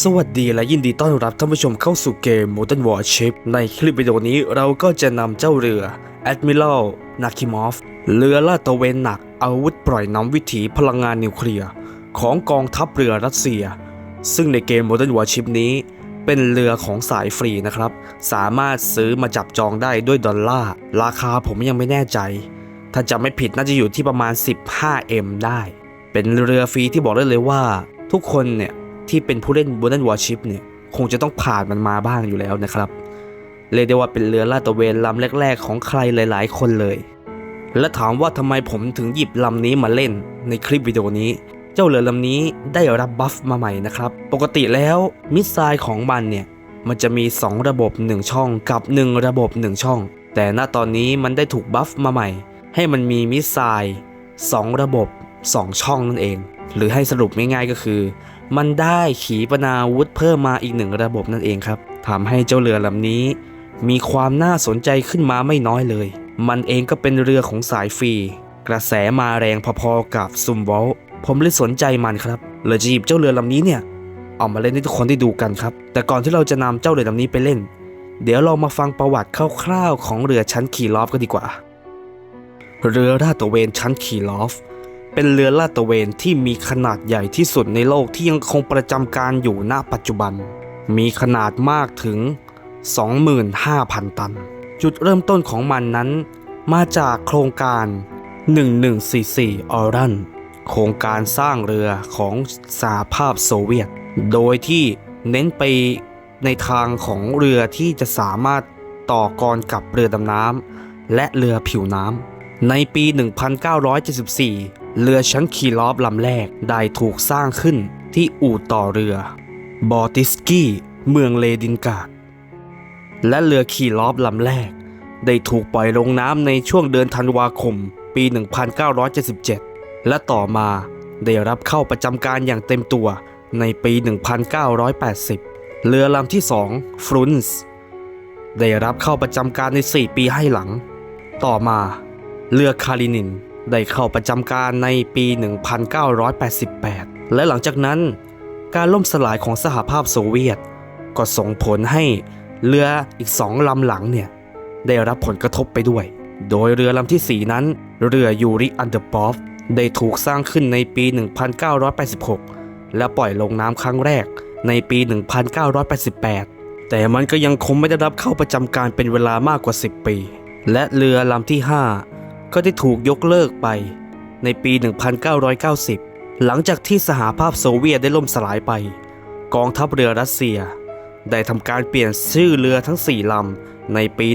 สวัสดีและยินดีต้อนรับท่านผู้ชมเข้าสู่เกม Modern Warship ในคลิปวิดีโอนี้เราก็จะนำเจ้าเรือ Admiral Nakimov เรือลาดตระเวนหนักอาวุธปล่อยน้ำวิถีพลังงานนิวเคลียร์ของกองทัพเรือรัสเซีย ซึ่งในเกม Modern Warship นี้เป็นเรือของสายฟรีนะครับ สามารถซื้อมาจับจองได้ด้วยดอลลาร์ ราคาผมยังไม่แน่ใจ ถ้าจำไม่ผิดน่าจะอยู่ที่ประมาณ 15M ได้ เป็นเรือฟรีที่บอกได้เลยว่า ทุกคนเนี่ย ที่เป็นผู้เล่น b o น d นวอ Warship เนี่ยคงจะต้องผ่านมันมาบ้างอยู่แล้วนะครับเรียกได้ว่าเป็นเรือลาดตระเวนลำแรก ๆ ของใครหลาย ๆ คนเลย และถามว่าทำไมผมถึงหยิบลำนี้มาเล่นในคลิปวิดีโอนี้ เจ้าเรือลำนี้ได้รับบัฟมาใหม่นะครับ ปกติแล้วมิสไซล์ของมันเนี่ยมันจะมี 2 ระบบ 1 ช่องกับ 1 ระบบ 1 ช่อง แต่ณตอนนี้มันได้ถูกบัฟมาใหม่ ให้มันมีมิสไซล์2ระบบ 2 ช่องนั่นเอง หรือให้สรุปง่ายๆก็คือ มันได้ขีปนาวุธเพิ่มมาอีกหนึ่งระบบนั่นเองครับทำให้เจ้าเรือลำนี้ มีความน่าสนใจขึ้นมาไม่น้อยเลย มันเองก็เป็นเรือของสายฟรี กระแสมาแรงพอๆกับซุมวอลผมเลยสนใจมันครับเลยจะหยิบเจ้าเรือลำนี้เนี่ยเอามาเล่นให้ทุกคนได้ดูกันครับ แต่ก่อนที่เราจะนำเจ้าเรือลำนี้ไปเล่น เดี๋ยวเรามาฟังประวัติคร่าวๆของเรือชั้นคีลอฟกันดีกว่า เรือลาดตระเวนชั้นคีลอฟ เป็นเรือลาดตระเวนที่มีขนาดใหญ่ที่สุดในโลกที่ยังคงประจำการอยู่ณปัจจุบัน มีขนาดมากถึง 25,000 ตัน จุดเริ่มต้นของมันนั้น มาจากโครงการ 1144 ออรันโครงการสร้างเรือของสหภาพโซเวียต โดยที่เน้นไปในทางของเรือที่จะสามารถต่อกรกับเรือดำน้ำและเรือผิวน้ำในปี 1974 เรือชั้นคีลอฟลำแรกได้ถูกสร้างขึ้นที่อู่ต่อเรือ บอติสกี้ เมืองเลดินกาดและเรือคีลอฟลำแรก ได้ถูกปล่อยลงน้ำในช่วงเดือนธันวาคม ปี 1977 และต่อมาได้รับเข้าประจำการอย่างเต็มตัวในปี 1980 เรือลำที่สองฟรุนส์ได้รับเข้าประจำการใน 4 ปีให้หลัง ต่อมา เรือคารินิน ได้เข้าประจำการในปี 1988 และหลังจากนั้น การล่มสลายของสหภาพโซเวียต ก็ส่งผลให้เรืออีกสองลำหลังเนี่ย ได้รับผลกระทบไปด้วย โดยเรือลำที่ 4 นั้น เรือยูริอันเดอร์ปอฟได้ถูกสร้างขึ้นในปี 1986 และปล่อยลงน้ำครั้งแรกในปี 1988 แต่มันก็ยังคงไม่ได้รับเข้าประจำการเป็นเวลามากกว่า 10 ปี และเรือลำที่ 5 ก็ได้ถูกยกเลิกไปในปี 1990 หลังจากที่สหภาพโซเวียตได้ล่มสลายไป กองทัพเรือรัสเซีย ได้ทำการเปลี่ยนชื่อเรือทั้ง 4 ลำในปี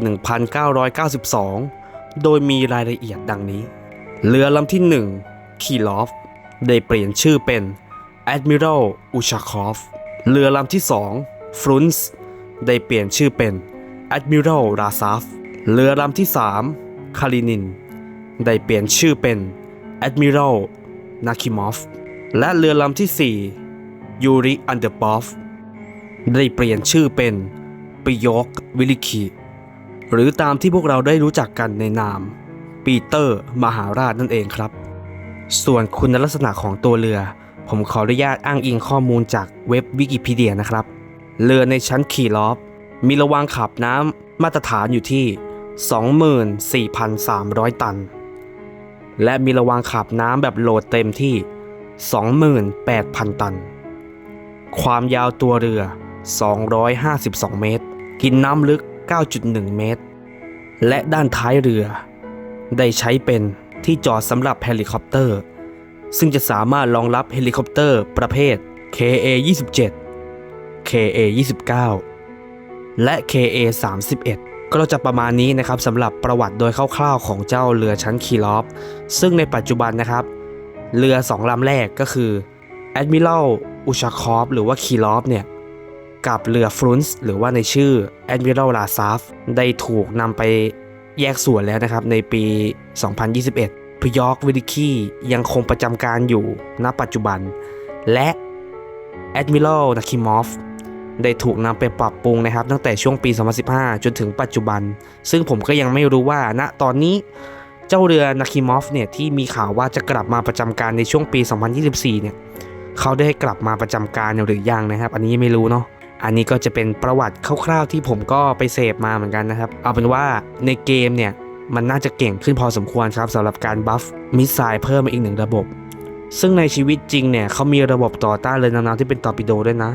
1992 โดยมีรายละเอียดดังนี้ เรือลำที่ 1 คีลอฟ ได้เปลี่ยนชื่อเป็น Admiral Ushakov เรือลำที่ 2 ฟรุนส์ ได้เปลี่ยนชื่อเป็น Admiral Razaf เรือลำที่ 3 คารินิน ได้เปลี่ยนชื่อเป็น Admiral Nakimov และเรือลำที่ 4 ยูริอันเดอร์ปอฟได้เปลี่ยนชื่อเป็นปิยอกวิลิคีหรือตามที่พวกเราได้รู้จักกันในนาม ปีเตอร์มหาราชนั่นเองครับ ส่วนคุณลักษณะของตัวเรือ ผมขออนุญาตอ้างอิงข้อมูลจากเว็บวิกิพีเดียนะครับ เรือในชั้นคีลอฟมีระวางขับน้ำมาตรฐานอยู่ที่ 24,300 ตัน และมีระวางขับน้ำแบบโหลดเต็มที่ 28,000 ตัน ความยาวตัวเรือ 252 เมตร กินน้ำลึก 9.1 เมตร และด้านท้ายเรือ ได้ใช้เป็นที่จอดสำหรับเฮลิคอปเตอร์ ซึ่งจะสามารถรองรับเฮลิคอปเตอร์ประเภท KA 27 KA 29และ KA 31 ก็จะประมาณนี้นะครับสำหรับประวัติโดยคร่าวๆของเจ้าเรือชั้นคีลอฟซึ่งในปัจจุบันนะครับ เรือสองลำแรกก็คือ Admiral u s h a k o v หรือว่าคีลอฟเนี่ยกับเรือฟรุนส์หรือว่าในชื่อ Admiral l a z a f ได้ถูกนำไปแยกส่วนแล้วนะครับในปี 2021พยอกวิดิคียังคงประจำการอยู่ณปัจจุบัน และ Admiral Nakimov ได้ถูกนำไปปรับปรุงนะครับ ตั้งแต่ช่วงปี 2015 จนถึงปัจจุบัน ซึ่งผมก็ยังไม่รู้ว่าณตอนนี้เจ้าเรือนาคิมอฟเนี่ยที่มีข่าวว่าจะกลับมาประจำการในช่วงปี 2024 เนี่ยเขาได้กลับมาประจำการหรือยังนะครับ อันนี้ไม่รู้เนาะอันนี้ก็จะเป็นประวัติคร่าวๆที่ผมก็ไปเสพมาเหมือนกันนะครับ เอาเป็นว่าในเกมเนี่ยมันน่าจะเก่งขึ้นพอสมควรครับสำหรับการบัฟมิสไซล์เพิ่มมาอีกหนึ่งระบบ ซึ่งในชีวิตจริงเนี่ยเขามีระบบต่อต้านเรือดำน้ำที่เป็นตอร์ปิโดด้วยนะ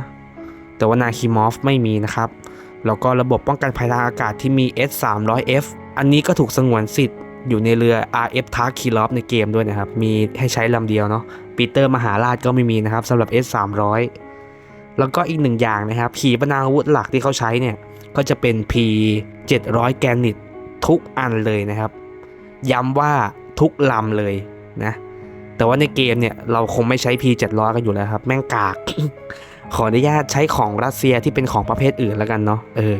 แต่ว่านาคิมอฟไม่มีนะครับ แล้วก็ระบบป้องกันภัยทางอากาศที่มี S300F อันนี้ก็ถูกสงวนสิทธิ์อยู่ในเรือ RF t a r k i l o f ในเกมด้วยนะครับ มีให้ใช้ลำเดียวเนาะปีเตอร์มหาราชก็ไม่มีนะครับสำหรับ S300 แล้วก็อีกหนึ่งอย่างนะครับ ขีปนาวุธหลักที่เขาใช้เนี่ย ก็จะเป็น P 700แกนิตทุกอันเลยนะครับ ย้ำว่าทุกลำเลยนะ แต่ว่าในเกมเนี่ย เราคงไม่ใช้ P 700กันอยู่แล้วครับ แม่งกาก ขออนุญาตใช้ของรัสเซียที่เป็นของประเภทอื่นแล้วกันเนาะเออ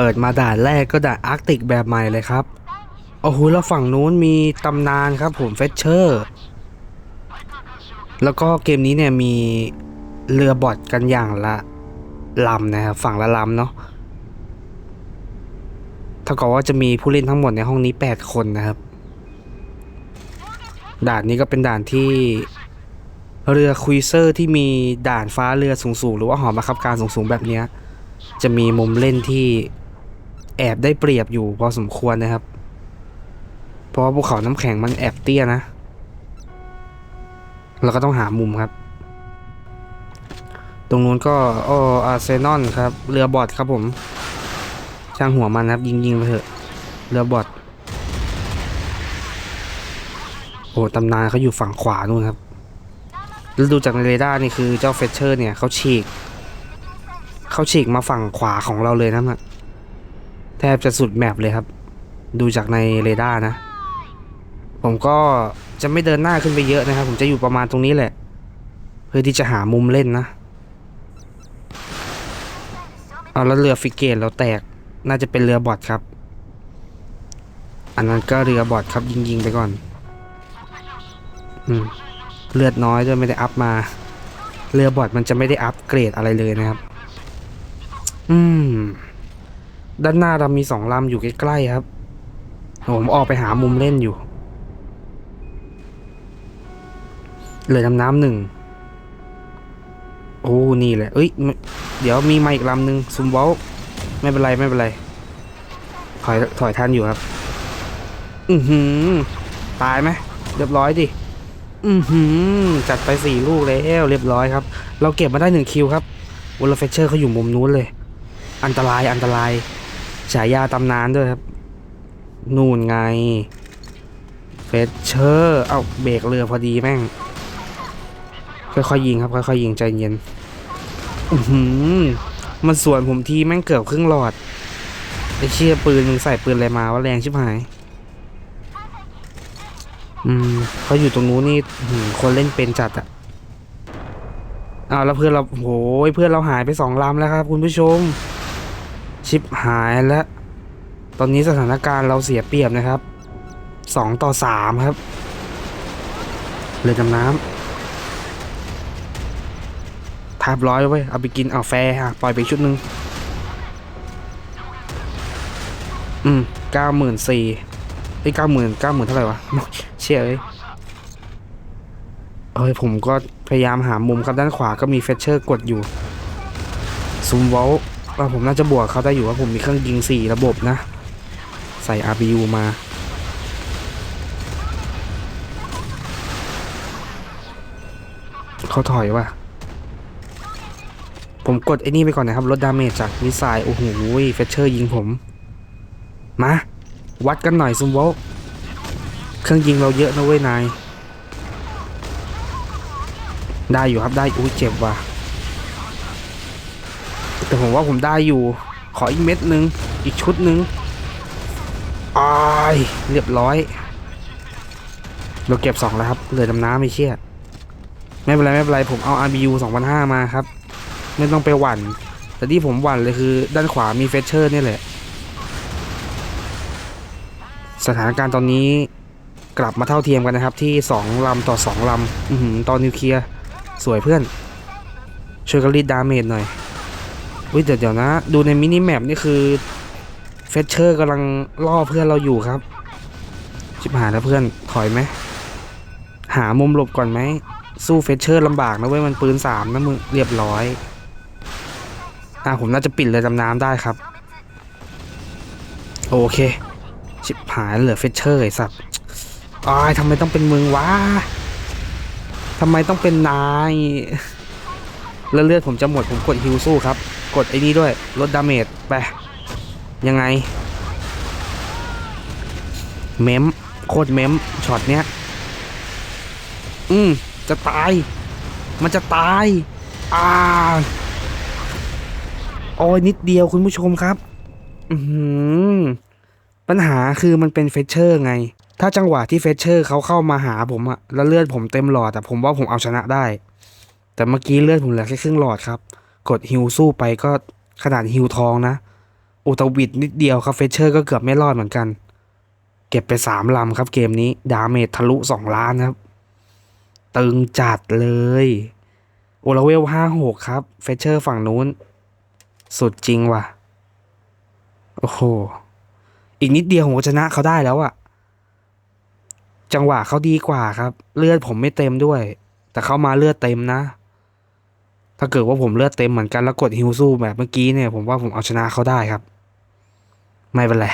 ปิดมาด่านแรกก็ด่านอาร์กติกแบบใหม่เลยครับ โอ้โหแล้วฝั่งนู้นมีตำนานครับผมเฟชเชอร์ แล้วก็เกมนี้เนี่ยมีเรือบอทกันอย่างละลำนะครับฝั่งละลำเนาะเท่ากับว่าจะมีผู้เล่นทั้งหมดในห้องนี้ 8 คนนะครับ ด่านนี้ก็เป็นด่านที่เรือคุยเซอร์ที่มีด่านฟ้าเรือสูงๆ หรือว่าหอบังคับการสูงๆ แบบนี้ จะมีมุมเล่นที่ แอบได้เปรียบอยู่พอสมควรนะครับ เพราะว่าภูเขาน้ำแข็งมันแอบเตี้ยนะ เราก็ต้องหามุมครับ ตรงนู้นก็โออาร์เซนอลครับ เรือบอทครับผม ช่างหัวมันครับ ยิงยิงๆไปเถอะ เรือบอทโอ้ตำนานเขาอยู่ฝั่งขวานู่นครับแล้วดูจากในเรดาร์นี่คือเจ้าเฟเชอร์เนี่ยเขาฉีกเขาฉีกมาฝั่งขวาของเราเลยนะมัน แทบจะสุดแมปเลยครับ ดูจากในเรดาร์นะ ผมก็จะไม่เดินหน้าขึ้นไปเยอะนะครับ ผมจะอยู่ประมาณตรงนี้แหละ เพื่อที่จะหามุมเล่นนะ เอาแล้วเรือฟิกเกตเราแตก น่าจะเป็นเรือบอทครับ อันนั้นก็เรือบอทครับยิงๆไปก่อน อืมเลือดน้อยด้วยไม่ได้อัพมา เรือบอทมันจะไม่ได้อัพเกรดอะไรเลยนะครับ อืม ด้านหน้าเรามีสองลำอยู่ใกล้ๆครับ ผมออกไปหามุมเล่นอยู่เรือดำน้ำหนึ่ง โอ้ นี่แหละ เอ้ย เดี๋ยวมีมาอีกลำหนึ่งซุมวอลไม่เป็นไรไม่เป็นไร ถอยถอยทันอยู่ครับ อือหือ ตายไหม เรียบร้อยดิ อือหือ จัดไปสี่ลูกแล้วเรียบร้อยครับ เราเก็บมาได้หนึ่งคิวครับวอลเฟเชอร์เขาอยู่มุมนู้นเลย อันตรายอันตราย ฉายาตำนานด้วยครับ นู่นไงเฟเชอร์เอาเบรกเรือพอดีแม่ง ค่อยๆยิงครับค่อยๆยิงใจเย็นอือหือมันสวนผมทีแม่งเกือบครึ่งหลอดไอเชี่ยปืนมึงใส่ปืนอะไรมาว่าแรงชิบหาย อืมเขาอยู่ตรงนู้นนี่คนเล่นเป็นจัดอะอ้าวแล้วเพื่อนเราโหยเพื่อนเราหายไปสองลำแล้วครับ คุณผู้ชม ชิปหายแล้ว ตอนนี้สถานการณ์เราเสียเปรียบนะครับสองต่อสามครับเรือดำน้ำทาบร้อยไว้เอาไปกินเอาแฟร์อะปล่อยไปชุดหนึ่งอืมเก้าหมื่นสี่ไอ้เก้าหมื่นเก้าหมื่นเท่าไหร่วะเชี่ยเอ้ยเอ้ยผมก็พยายามหามุมครับด้านขวาก็มีเฟชเชอร์กดอยู่ ซูมวอล ว่าผมน่าจะบวกเขาได้อยู่ว่าผมมีเครื่องยิงสี่ระบบนะ ใส่ RBU มา เขาถอยว่ะ ผมกดไอ้นี่ไปก่อนนะครับลดดาเมจจากมิสไซล์โอ้โหเฟชเชอร์ยิงผม มา วัดกันหน่อยซุมโวเครื่องยิงเราเยอะนะเว้ยนาย ได้อยู่ครับได้อุ้ยเจ็บว่ะ แต่ผมว่าผมได้อยู่ ขออีกเม็ดหนึ่งอีกชุดหนึ่งอายเรียบร้อย เราเก็บสองแล้วครับ เหลือดำน้ำไม่เชี่ยไม่เป็นไรไม่เป็นไรผมเอา RBU 2005 มาครับ ไม่ต้องไปหวั่น แต่ที่ผมหวั่นเลยคือ ด้านขวามีเฟชเชอร์นี่แหละ สถานการณ์ตอนนี้กลับมาเท่าเทียมกันนะครับ ที่ 2 ลำต่อ 2 ลำ อือหือตอนนิวเคลียร์ สวยเพื่อน ช่วยกันรีดดาเมจหน่อย วิเดี๋ยวเดี๋ยวนะ ดูในมินิแมปนี่คือเฟชเชอร์กำลังล่อเพื่อนเราอยู่ครับ ชิบหายแล้วเพื่อนถอยไหม หามุมหลบก่อนไหม สู้เฟชเชอร์ลำบากนะเว้ยมันปืนสามนะมึงเรียบร้อย อะผมน่าจะปิดเลยดำน้ำได้ครับ โอเค ชิบหายเหลือเฟชเชอร์ไอ้สัตว์อ้ายทำไมต้องเป็นมึงวะทำไมต้องเป็นนาย แล้วเลือดผมจะหมดผมกดฮิวสู้ครับ กดไอ้นี้ด้วยลดดาเมจไป ยังไง เมมโคตรเมมช็อตเนี้ย อืมจะตาย มันจะตายอ่าโอ้ยนิดเดียวคุณผู้ชมครับ อือหือปัญหาคือมันเป็นเฟเชอร์ไง ถ้าจังหวะที่เฟเชอร์เขาเข้ามาหาผมอะแล้วเลือดผมเต็มหลอดอะผมว่าผมเอาชนะได้ แต่เมื่อกี้เลือดผมเหลือแค่ครึ่งหลอดครับ กดฮิวสู้ไปก็ขนาดฮิวทองนะอุตวิดนิดเดียวครับเฟเชอร์ก็เกือบไม่รอดเหมือนกัน เก็บไปสามลำครับเกมนี้ ดาเมจทะลุสองล้านครับ ตึงจัดเลย โอลาเวลห้าหกครับ เฟเชอร์ฝั่งนู้น สุดจริงว่ะ โอ้โห อีกนิดเดียวผมชนะเขาได้แล้วอะจังหวะเขาดีกว่าครับ เลือดผมไม่เต็มด้วย แต่เขามาเลือดเต็มนะ ถ้าเกิดว่าผมเลือดเต็มเหมือนกันแล้วกดฮิวสู้แบบเมื่อกี้เนี่ยผมว่าผมเอาชนะเขาได้ครับ ไม่เป็นไร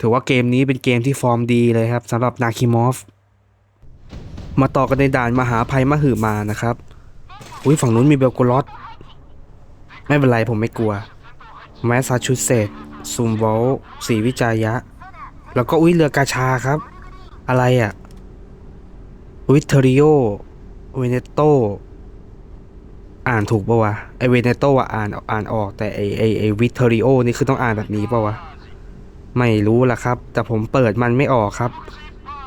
ถือว่าเกมนี้เป็นเกมที่ฟอร์มดีเลยครับสำหรับนาคิมอฟ มาต่อกันในด่านมหาภัยมหึมานะครับอุ้ยฝั่งนู้นมีเบลโกลอสไม่เป็นไรผมไม่กลัว แมสซาชูเซตส์ซูมโวลสีวิจายะ แล้วก็อุ้ยเรือกาชาครับ อะไรอะ่ะวิเทริโอเวเนโต อ่านถูกปะวะไอเวเนโตอะอ่านอ่านออกแต่ไอไอไอวิเทริโอนี่คือต้องอ่านแบบนี้ปะวะไม่รู้ละครับ แต่ผมเปิดมันไม่ออกครับ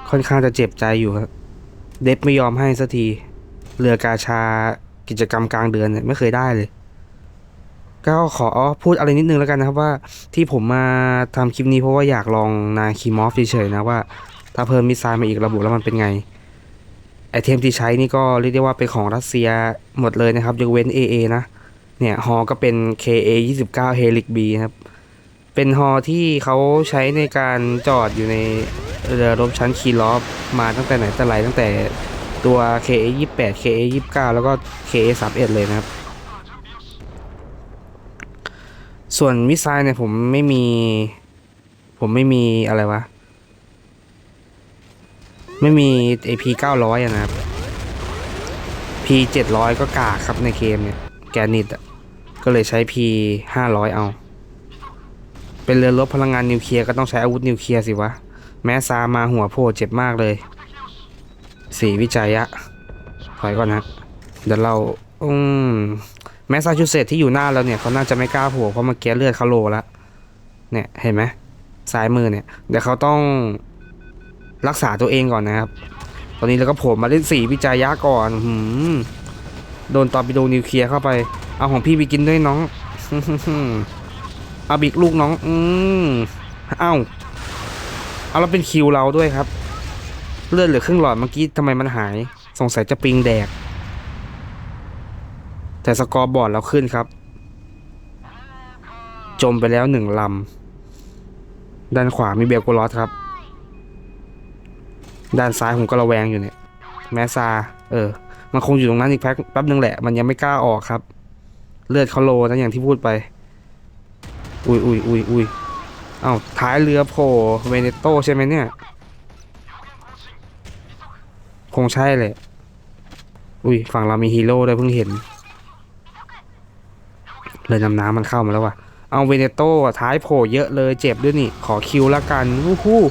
ค่อนข้างจะเจ็บใจอยู่ครับ เดฟไม่ยอมให้สักที เรือกาชากิจกรรมกลางเดือนเนี่ยไม่เคยได้เลย ก็ขอพูดอะไรนิดนึงแล้วกันนะครับว่าที่ผมมาทำคลิปนี้เพราะว่าอยากลองนาคีมอฟเฉยๆนะว่า ถ้าเพิ่มมิสไซล์มาอีกระบุแล้วมันเป็นไง เทมที่ใช้นี่ก็เรียกได้ว่าเป็นของรัสเซียหมดเลยนะครับยกเว้น AA นะ เนี่ยฮอก็เป็น KA 29 Helix B นะครับ เป็นฮอที่เขาใช้ในการจอดอยู่ในเรือรบชั้นคีลอฟมาตั้งแต่ไหนแต่ไรตั้งแต่ตัว KA 28 KA 29 แล้วก็ KA 31เลยนะครับ ส่วนมิสไซล์เนี่ยผมไม่มี ผมไม่มีอะไรวะ ไม่มี AP 900อะนะครับ P 700ก็กากครับในเกมเนี่ย แกนิดอะก็เลยใช้ P 500เอา เป็นเรือรบพลังงานนิวเคลียร์ก็ต้องใช้อาวุธนิวเคลียร์สิวะ แม้ซามาหัวโผล่เจ็บมากเลย สีวิจัยะถอยก่อนนะ เดี๋ยวเรา อืม แมสซาชูเซตที่อยู่หน้าเราเนี่ยเขาน่าจะไม่กล้าโผล่เพราะมื่อกี้เลือดเขาโลแล้วเนี่ย เห็นไหมซ้ายมือเนี่ย เดี๋ยวเขาต้อง รักษาตัวเองก่อนนะครับ ตอนนี้เราก็โผล่มาเล่นสีวิจัยะก่อนหืมโดนตอร์ปิโดนิวเคลียร์เข้าไป เอาของพี่ไปกินด้วยน้องเอาบิกลูกน้อง อืมเอ้า เอาแล้วเป็นคิวเราด้วยครับ เลือดเหลือครึ่งหลอดเมื่อกี้ทำไมมันหาย สงสัยจะปิงแดก แต่สกอร์บอร์ดเราขึ้นครับ จมไปแล้วหนึ่งลำ ด้านขวามีเบลโกลอสครับ ด้านซ้ายผมก็ระแวงอยู่เนี่ย แมสซา เออ มันคงอยู่ตรงนั้นอีกแป๊บแป๊บนึงแหละ มันยังไม่กล้าออกครับ เลือดเขาโลนะอย่างที่พูดไป อุ้ยอุ้ยอุ้ยอุ้ยเอ้าท้ายเรือโผล่เวเนโตใช่ไหมเนี่ย คงใช่เลยอุ้ยฝั่งเรามีฮีโร่ด้วยเพิ่งเห็นเรือดำน้ำมันเข้ามาแล้วว่ะ เอาเวเนโตท้ายโผล่เยอะเลยเจ็บด้วยนี่ ขอคิวแล้วกันวู้ฮู้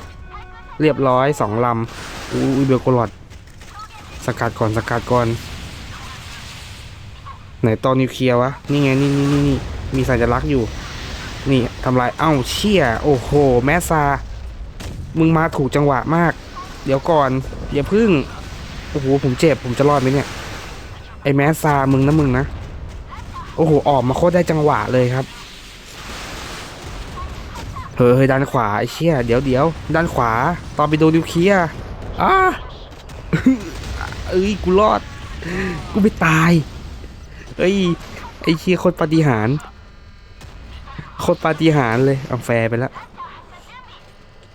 เรียบร้อยสองลำอุ้ยเบลโกลอดสกัดก่อนสกัดก่อน ไหนตอนนิวเคลียร์วะ นี่ไงนี่นี่นี่นี่มีสัญลักษณ์อยู่ นี่ทำลายเอ้าเชี่ยโอ้โห แมสซา มึงมาถูกจังหวะมาก เดี๋ยวก่อน อย่าพึ่ง โอ้โห ผมเจ็บผมจะรอดไหมเนี่ย ไอแมสซา มึงนะมึงนะ โอ้โห ออกมาโคตรได้จังหวะเลยครับ เฮ้ยเฮ้ยด้านขวาไอ้เชี่ยเดี๋ยวเดี๋ยวด้านขวาตอนไปโดนนิวเคลียร์อ้าเอ้ยกูรอด กูไม่ตายเอ้ยไอ้เชี่ยโคตรปาฏิหาริย์โคตรปาฏิหาริย์เลยเอาแฟร์ไปแล้ว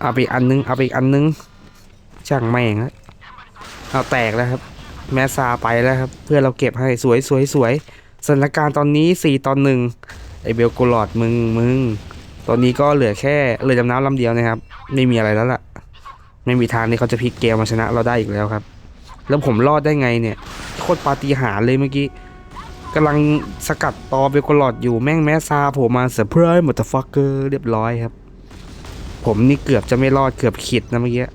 เอาไปอันนึงเอาไปอีกอันนึงช่างแม่งแล้วเอาแตกแล้วครับ แมสซาไปแล้วครับ เพื่อเราเก็บให้สวยสวยสวยสถานการณ์ตอนนี้สี่ตอนหนึ่งไอเบลโกลอดมึงมึง ตอนนี้ก็เหลือแค่เรือดำน้ำลำเดียวนะครับ ไม่มีอะไรแล้วล่ะ ไม่มีทางที่เขาจะพลิกเกมมาชนะเราได้อีกแล้วครับ แล้วผมรอดได้ไงเนี่ย โคตรปาฏิหาริย์เลยเมื่อกี้กำลังสกัดตอเบลโกลอดอยู่แม่งแมสซาผมมาเซอร์ไพรส์หมดตฟักเกอร์เรียบร้อยครับ ผมนี่เกือบจะไม่รอดเกือบขิดนะเมื่อกี้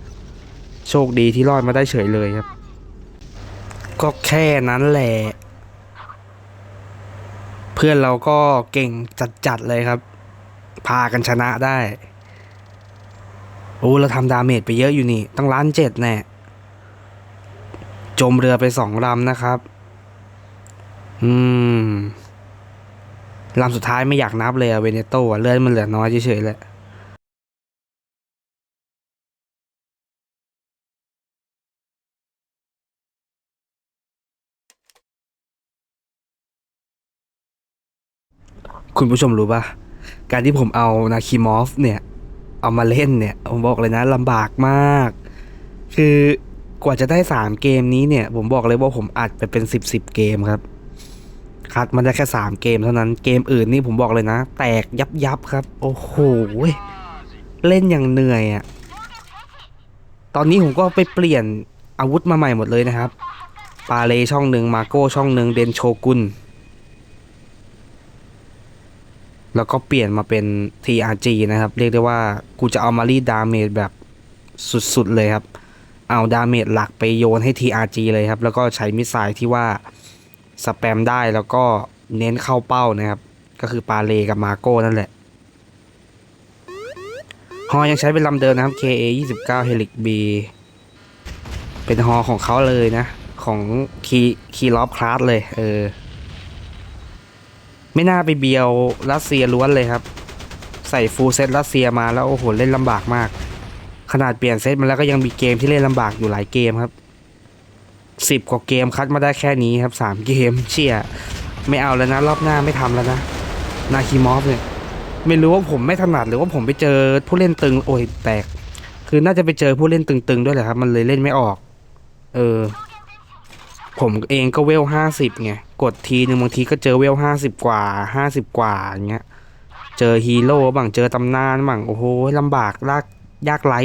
โชคดีที่รอดมาได้เฉยเลยครับ ก็แค่นั้นแหละ เพื่อนเราก็เก่งจัดๆเลยครับ พากันชนะได้ โอ้เราทำดาเมจไปเยอะอยู่นี่ ตั้งล้านเจ็ดแน่ จมเรือไปสองลำนะครับ อืมลำสุดท้ายไม่อยากนับเลยอะเวเนโตอะเลือดมันเหลือน้อยเฉยๆแหละคุณผู้ชมรู้ป่ะ การที่ผมเอานาคิมอฟเนี่ย เอามาเล่นเนี่ย ผมบอกเลยนะลำบากมาก คือกว่าจะได้สามเกมนี้เนี่ย ผมบอกเลยว่าผมอัดไปเป็นสิบสิบเกมครับ คัดมันได้แค่สามเกมเท่านั้นเกมอื่นนี่ผมบอกเลยนะ แตกยับยับครับ โอ้โหเล่นอย่างเหนื่อยอะ่ะตอนนี้ผมก็ไปเปลี่ยนอาวุธมาใหม่หมดเลยนะครับ ปาเลช่องหนึ่งมาโก้ช่องหนึ่งเดนโชกุน แล้วก็เปลี่ยนมาเป็น TRG นะครับ เรียกได้ว่ากูจะเอามารีดดาเมจแบบสุดๆเลยครับ เอาดาเมจหลักไปโยนให้ TRG เลยครับ แล้วก็ใช้มิสไซล์ที่ว่าสแปมได้แล้วก็เน้นเข้าเป้านะครับ ก็คือปาเลกับมาโก้นั่นแหละฮอยังใช้เป็นลำเดิมนะครับ KA 29 Helix B เป็นฮอของเขาเลยนะ ของคีคีลอฟคลาสเลย เออ ไม่น่าไปเบียวรัสเซียล้วนเลยครับ ใส่ฟูลเซตรัสเซียมาแล้วโอ้โหเล่นลำบากมาก ขนาดเปลี่ยนเซตมาแล้วก็ยังมีเกมที่เล่นลำบากอยู่หลายเกมครับสิบกว่าเกมคัดมาได้แค่นี้ครับสามเกมเชี่ยไม่เอาแล้วนะ รอบหน้าไม่ทำแล้วนะ นาคีมอฟเนี่ยไม่รู้ว่าผมไม่ถนัดหรือว่าผมไปเจอผู้เล่นตึงโอ้ยแตก คือน่าจะไปเจอผู้เล่นตึงๆด้วยแหละครับ มันเลยเล่นไม่ออก เออ ผมเองก็เวลห้าสิบไง กดทีหนึ่งบางทีก็เจอเวลห้าสิบกว่าห้าสิบกว่าอย่างเงี้ย เจอฮีโร่บ้างเจอตำนานบ้างโอ้โหลำบากลากยากไร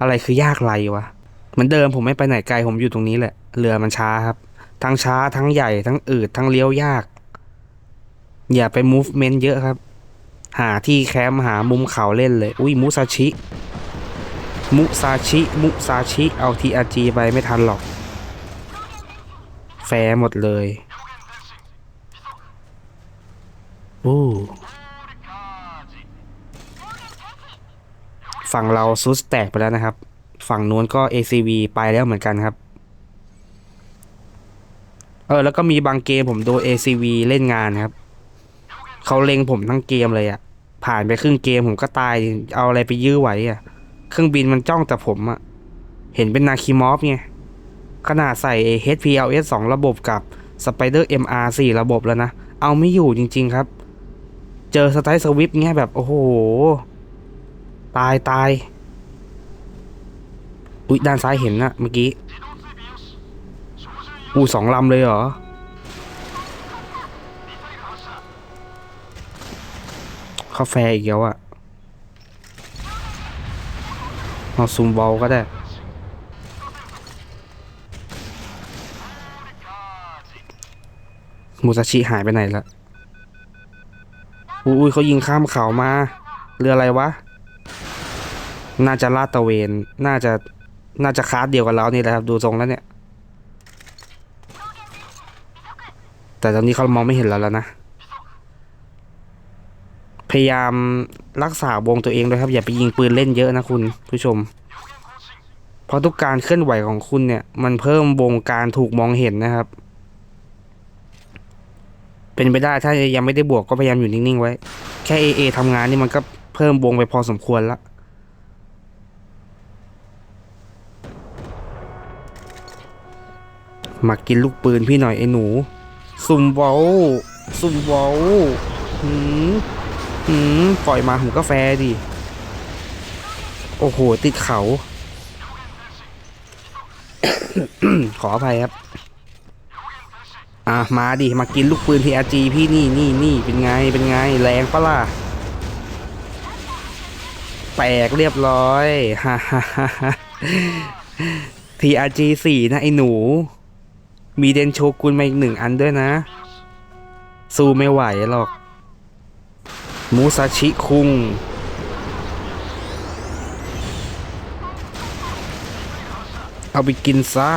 อะไรคือยากไรวะ เหมือนเดิมผมไม่ไปไหนไกลผมอยู่ตรงนี้แหละ เรือมันช้าครับ ทั้งช้าทั้งใหญ่ทั้งอืดทั้งเลี้ยวยาก อย่าไป movement เยอะครับ หาที่แคมป์หามุมเขาเล่นเลย อุ้ยมุซาชิ มุซาชิ มุซาชิ เอาทีอาจีไปไม่ทันหรอก แฟร์หมดเลยโอ้ฝั่งเราซุสแตกไปแล้วนะครับ ฝั่งนู้นก็ ACV ไปแล้วเหมือนกันครับ เออ แล้วก็มีบางเกมผมโดน ACV เล่นงานครับ เขาเล็งผมทั้งเกมเลยอะผ่านไปครึ่งเกมผมก็ตาย เอาอะไรไปยื้อไหวอะเครื่องบินมันจ้องแต่ผมอะเห็นเป็นนาคิมอฟไง ขนาดใส่ HPLS 2 ระบบกับ Spider MR 4 ระบบแล้วนะ เอาไม่อยู่จริงๆครับ เจอสไตล์สวิปเงี้ยแบบ โอ้โห ตายตายอุ๊ย ด้านซ้ายเห็นนะเมื่อกี้ อู้สองลำเลยเหรอกาแฟอีกแล้วอะเอาซูมบอลก็ได้ มูซาชิหายไปไหนละอุ้ยเขายิงข้ามเขามา เรืออะไรวะ น่าจะลาดตะเวน น่าจะ น่าจะคาสเดียวกับเรานี่แหละครับ ดูทรงแล้วเนี่ย แต่ตอนนี้เขามองไม่เห็นเราแล้วนะ พยายามรักษาวงตัวเองด้วยครับ อย่าไปยิงปืนเล่นเยอะนะคุณผู้ชม เพราะทุกการเคลื่อนไหวของคุณเนี่ย มันเพิ่มวงการถูกมองเห็นนะครับ เป็นไปได้ถ้ายังไม่ได้บวกก็พยายามอยู่นิ่งๆไว้ แค่ AA ทำงานนี่มันก็เพิ่มวงไปพอสมควรละมากินลูกปืนพี่หน่อยไอ้หนู ซุ่มเวอลซุ่มเวอลหืมหืมปล่อยมาผมก็แฟร์ดิ โอ้โห ติดเขา ขออภัยครับ อะมาดิ มากินลูกปืน PRG พี่นี่นี่นี่เป็นไงเป็นไงแรงปะล่ะแตกเรียบร้อยฮ่าฮ่าฮ่าฮ่า TRG สี่นะ ไอ้หนู มีเดนโชกุนมาอีกหนึ่งอันด้วยนะ สู้ไม่ไหวหรอก มูซาชิคุง เอาไปกินซะ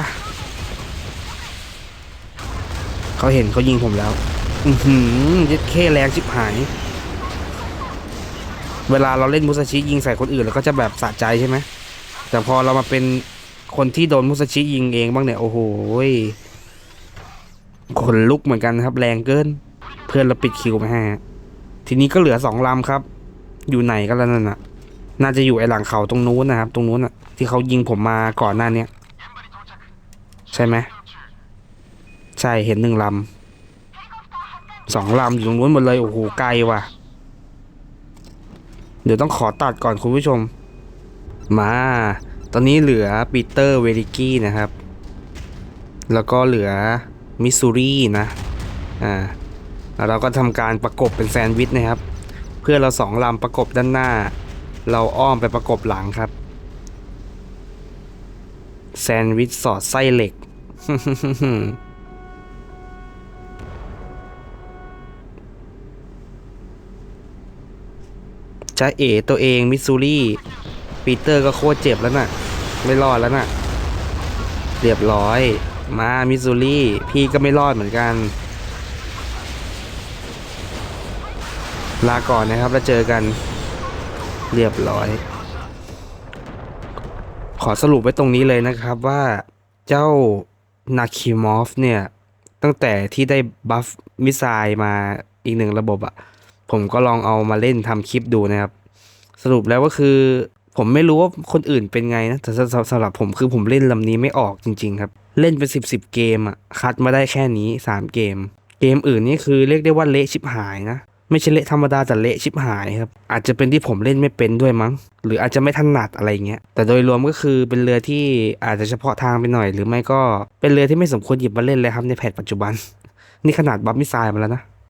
เขาเห็นเขายิงผมแล้ว อือหือยึดเคแรงชิบหาย เวลาเราเล่นมุสชิยิงใส่คนอื่นเราก็จะแบบสะใจใช่ไหม แต่พอเรามาเป็นคนที่โดนมุสชิยิงเองบ้างเนี่ย โอ้โหขนลุกเหมือนกันครับ แรงเกิน เพื่อนเราปิดคิวมาให้ฮะทีนี้ก็เหลือสองลำครับ อยู่ไหนกันแล้วนั่นน่ะ น่าจะอยู่ไอ้หลังเขาตรงนู้นนะครับ ตรงนู้นน่ะ ที่เขายิงผมมาก่อนหน้าเนี้ยใช่ไหม ใช่เห็นหนึ่งลำสองลำอยู่ตรงนู้นหมดเลยโอ้โหไกลว่ะ เดี๋ยวต้องขอตัดก่อนคุณผู้ชม มา ตอนนี้เหลือปีเตอร์เวริกี้นะครับ แล้วก็เหลือมิสซูรีนะอ่าแล้วเราก็ทำการประกบเป็นแซนด์วิชนะครับ เพื่อเราสองลำประกบด้านหน้า เราอ้อมไปประกบหลังครับ แซนด์วิชสอดไส้เหล็ก จ้าเอ๋ตัวเองมิสซูรี่ปีเตอร์ก็โคตรเจ็บแล้วน่ะ ไม่รอดแล้วน่ะ เรียบร้อย มามิสซูรี่พี่ก็ไม่รอดเหมือนกัน ลาก่อนนะครับแล้วเจอกัน เรียบร้อย ขอสรุปไว้ตรงนี้เลยนะครับว่าเจ้านาคิมอฟเนี่ย ตั้งแต่ที่ได้บัฟมิสไซล์มาอีกหนึ่งระบบอะ ผมก็ลองเอามาเล่นทำคลิปดูนะครับ สรุปแล้วก็คือ ผมไม่รู้ว่าคนอื่นเป็นไงนะแต่สำหรับผมคือผมเล่นลำนี้ไม่ออกจริง ๆ ครับ เล่นเป็นสิบสิบเกมอะคัดมาได้แค่นี้สามเกม เกมอื่นนี่คือเรียกได้ว่าเละชิบหายนะไม่ใช่เละธรรมดาแต่เละชิบหายครับ อาจจะเป็นที่ผมเล่นไม่เป็นด้วยมั้ง หรืออาจจะไม่ถนัดอะไรเงี้ย แต่โดยรวมก็คือเป็นเรือที่อาจจะเฉพาะทางไปหน่อย หรือไม่ก็เป็นเรือที่ไม่สมควรหยิบมาเล่นเลยครับในแพทปัจจุบัน นี่ขนาดบัฟมิซล์มาแล้วนะ